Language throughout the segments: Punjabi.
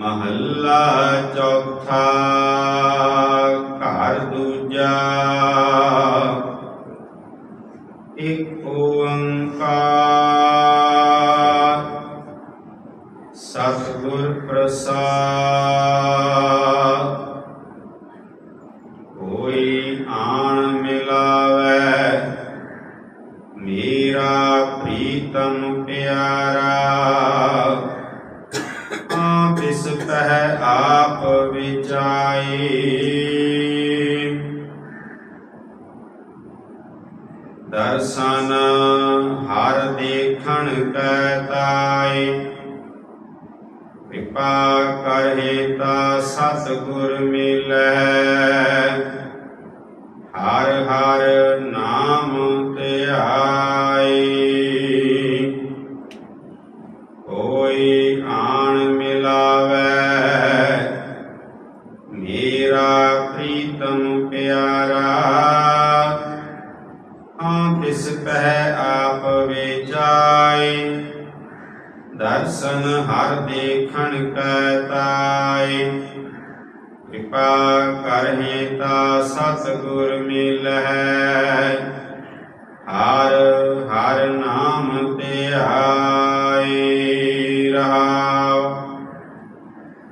ਮਹੱਲਾ ਚੌਥਾ ਘਰ ਦੂਜਾ। ਇੱਕ ਓੰਕਾਰ ਸਤਿਗੁਰ ਪ੍ਰਸਾਦ। ਕੋਈ ਆਣ ਮਿਲਾਵੇ ਮੇਰਾ ਪ੍ਰੀਤਮ ਪਿਆਰਾ। ਆਪ ਇਸ ਆਪ ਵਿਚਾਈ ਦਰਸ਼ਨ ਹਰ ਦੇਖਣ ਕੈ ਤਾਈ ਕਿਰਪਾ ਕਰੇ ਤਾ ਸਤਿਗੁਰ ਮਿਲੈ। ਹਰ ਹਰ ਨਾਮ ਧਿਆਈ ਵਿਚਾਈ ਦਰਸ਼ਨ ਹਰ ਦੇਖਣ ਕੈ ਤਾਏ। ਕਿਰਪਾ ਕਰਹਿ ਤਾ ਸਤਿਗੁਰ ਮਿਲੈ ਹਰ ਹਰ ਨਾਮ ਧਿਆਈ ਰਹਾਉ।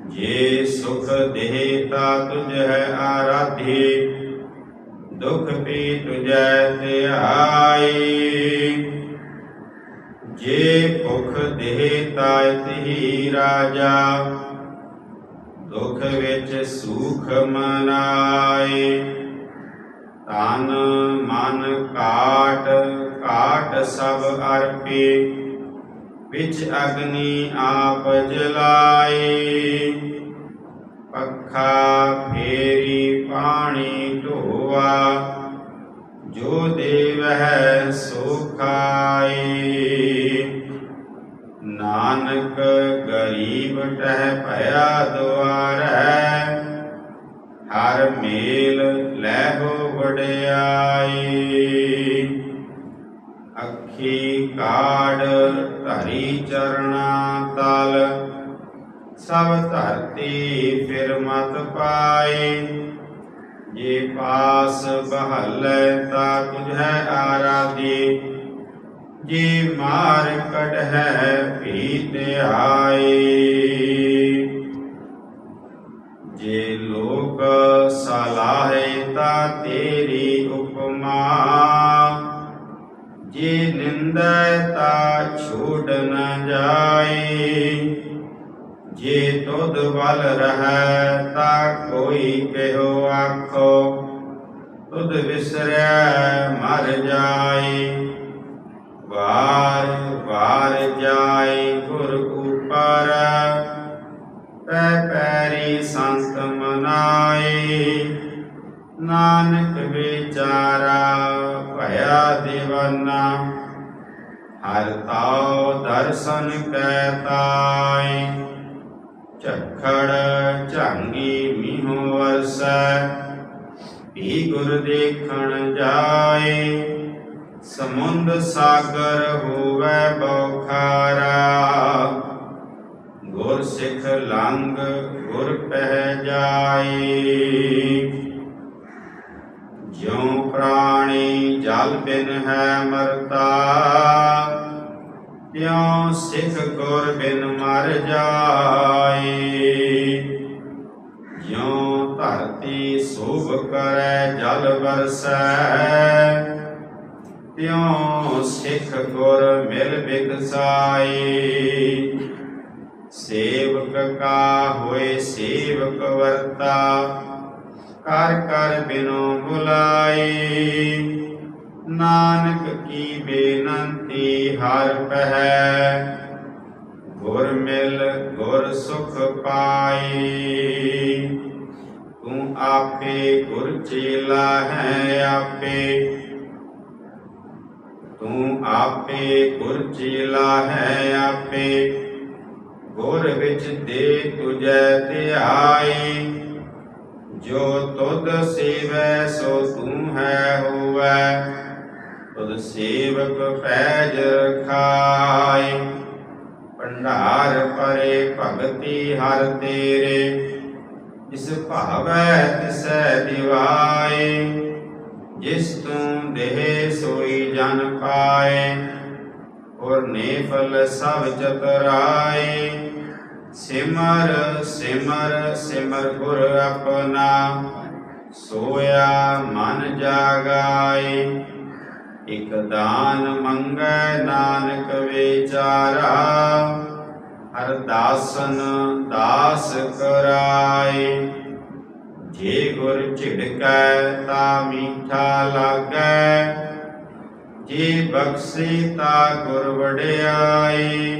ਜੇ ਸੁਖ ਦੇਹ ਤਾ ਤੁਝ ਹੈ ਆਰਾਧੀ, ਦੁਖ ਵੀ ਤੁਝੈ ਧਿਆਈ ਜੇ ਭੁਖ ਦੇਹ ਤਾਇ ਰਾਜਾ, ਦੁਖ ਵਿੱਚ ਸੁਖ ਮਨਾਏ। ਤਨ ਮਨ ਕਾਟ ਕਾਟ ਸਭ ਅਰਪੇ, ਵਿੱਚ ਅਗਨੀ ਆਪ ਜਲਾਏ। ਪੱਖਾ ਫੇਰੀ ਪਾਣੀ ਢੋਆ, ਜੋ ਦੇਵ ਹੈ ਸੋ ਖਾਏ। ਨਾਨਕ ਗਰੀਬ ਟਹਿ ਭਇਆ ਦੁਆਰੈ, ਹਰ ਮੇਲ ਲੈਹੋ ਵਡਿਆਈ। ਅੱਖੀ ਕਾੜ ਧਰੀ ਚਰਣਾ ਤਲ, ਸਭ ਧਰਤੀ ਫਿਰ ਮਤ ਪਾਈ। ਜੇ ਪਾਸ ਬਹਲੇ ਤਾ ਤੁਝੈ ਆਰਾਧੀ। ਜੇ ਮਾਰ ਕਢੈ ਭੀਤ ਆਏ। ਜੇ ਲੋਕ ਸਲਾਹੇ ਤਾ ਤੇਰੀ ਉਪਮਾ। ਜੇ ਨਿੰਦੈ ਤਾ ਛੋੜ ਨ ਜਾਏ। ਜੇ ਤੁਧ ਬਲ ਰਹੈ ਤਾ ਕੋਈ ਕਹਿਓ ਆਖੋ। ਤੁਧ ਵਿਸਰੈ ਮਰ ਜਾਏ। ਵਾਰ ਵਾਰ ਜਾਏ ਗੁਰ ਉਪਰ। ਪੈ ਪੈਰੀ ਸੰਤ ਮਨਾਏ। ਨਾਨਕ ਵਿਚਾਰਾ ਭਇਆ دیਵਾਨਾ ਹਰ ਤਾਉ ਦਰਸ਼ਨ ਕੈ ਤਾਈ ਝਖੜ ਝਾਂਗੀ ਮੀਹੋ ਵਰਸੈ ਵੀ ਗੁਰ ਦੇਖਣ ਜਾਏ। ਸਮੁੰਦ ਸਾਗਰ ਹੋਵੇ ਬੌਖਾਰਾ। ਗੁਰ ਸਿੱਖ ਲੰਗ ਗੁਰ ਪਹਿ ਜਾਏ। ਜਿਉ ਪ੍ਰਾਣੀ ਜਲ ਬਿਨ ਹੈ ਮਰਤਾ, ਤਿਉ ਸਿੱਖ ਗੁਰ ਬਿਨ ਮਰ ਜਾਏ। ਜਿਉ ਧਰਤੀ ਸੋਭ ਕਰੈ, ਜਲ ਵਰਸੈ ਤਿਉ ਸਿੱਖ ਗੁਰ ਮਿਲ ਬਿਗਸਾਈ ਸੇਵਕ ਕਾ ਹੋਏ ਸੇਵਕ ਵਰਤਾ, ਕਰ ਕਰ ਬਿਨੋ ਬੁਲਾਈ। ਨਾਨਕ ਕੀ ਬੇਨੰਤੀ ਹਰ ਪਹਿ, ਗੁਰ ਮਿਲ ਗੁਰ ਸੁਖ ਪਾਈ। ਤੂੰ ਆਪੇ ਗੁਰ ਚੇਲਾ ਹੈ ਆਪੇ ਤੂੰ ਆਪੇ ਗੁਰ ਚੇਲਾ ਹੈ ਆਪੇ। ਗੁਰ ਵਿੱਚ ਦੇ ਤੁਜੈ ਧਿਆਈ ਜੋ ਤੁਧ ਸੇਵੈ, ਸੋ ਤੂੰ ਹੈ ਹੋਵੈ। ਤੁਧ ਸੇਵਕ ਪੈਜ ਰਖਾਈ ਭੰਡਾਰ ਪਰੇ ਭਗਤੀ ਹਰ ਤੇਰੇ। ਇਸ ਭਾਵੈ ਤਿਸੈ ਦਿਵਾਏ। ਜਿਸ ਤੂੰ ਦੇਹ ਸੋਈ ਜਨ ਪਾਏ, ਔਰ ਨੇਫਲ ਸਭ ਚਤਰਾਏ ਸਿਮਰ ਸਿਮਰ ਸਿਮਰ ਗੁਰ ਆਪਣਾ, ਸੋਇਆ ਮਨ ਜਾਗਾਏ। ਇਕ ਦਾਨ ਮੰਗੈ ਨਾਨਕ ਵਿਚਾਰਾ, ਹਰ ਦਾਸਨ ਦਾਸ ਕਰਾਏ। ਜੇ ਗੁਰ ਝਿੜਕੈ ਤਾ ਮੀਠਾ ਲਾਗੈ, ਜੇ ਬਖਸ਼ੀ ਤਾ ਗੁਰ ਵਡਿਆਈ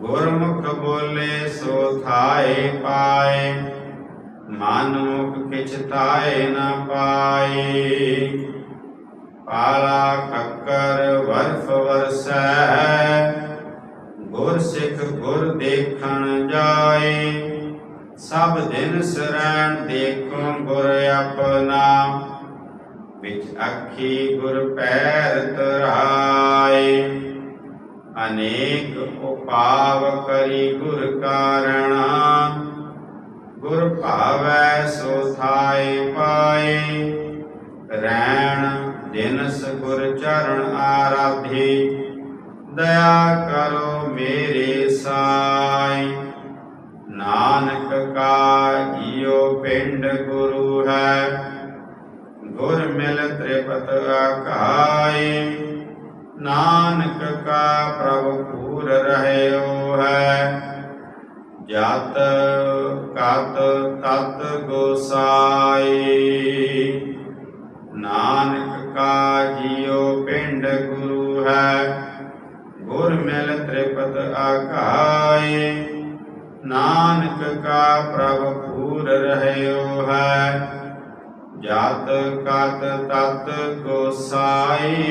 ਗੁਰਮੁਖ ਬੋਲੇ ਸੋ ਥਾਏ ਪਾਏ ਮਨ ਮੁਖ ਕਿਛ ਥਾਏ ਨ ਪਾਏ। ਪਾਲਾ ਕੱਕਰ ਸਭ ਦਿਨ ਸਰਣ ਦੇਖੋ ਗੁਰ ਆਪਣਾ, ਵਿੱਚ ਅੱਖੀ ਗੁਰ ਪੈਰ ਤਰਾਏ। ਅਨੇਕ ਉਪਾਵ ਕਰੀ ਗੁਰ ਕਾਰਣਾ, ਗੁਰ ਭਾਵੈ ਸੋ ਥਾਏ ਪਾਏ। ਰੈਣ ਦਿਨਸ ਗੁਰ ਚਰਨ ਆਰਾਧੇ, ਦਇਆ ਕਰੋ ਮੇਰੇ ਸਾਈ ਨਾਨਕ ਕਾ ਜੀਉ ਪਿੰਡ ਗੁਰੂ ਹੈ। ਗੁਰ ਮਿਲ ਤ੍ਰਿਪਤ ਆਕਾਏ ਨਾਨਕ ਕਾ ਪ੍ਰਭ ਪੂਰ ਰਹਿਓ ਹੈ। ਜਤ ਕਤ ਤਤ ਗੋਸਾਈ, ਨਾਨਕ ਕਾ ਜੀਉ ਪਿੰਡ ਗੁਰੂ ਹੈ। ਗੁਰ ਮਿਲ ਤ੍ਰਿਪਤ ਆਕਾਏ ਨਾਨਕ ਕਾ ਪ੍ਰਭ ਪੂਰ ਰਹਿਓ ਹੈ। ਜਾਤ ਕਤ ਤਤ ਗੋਸਾਈ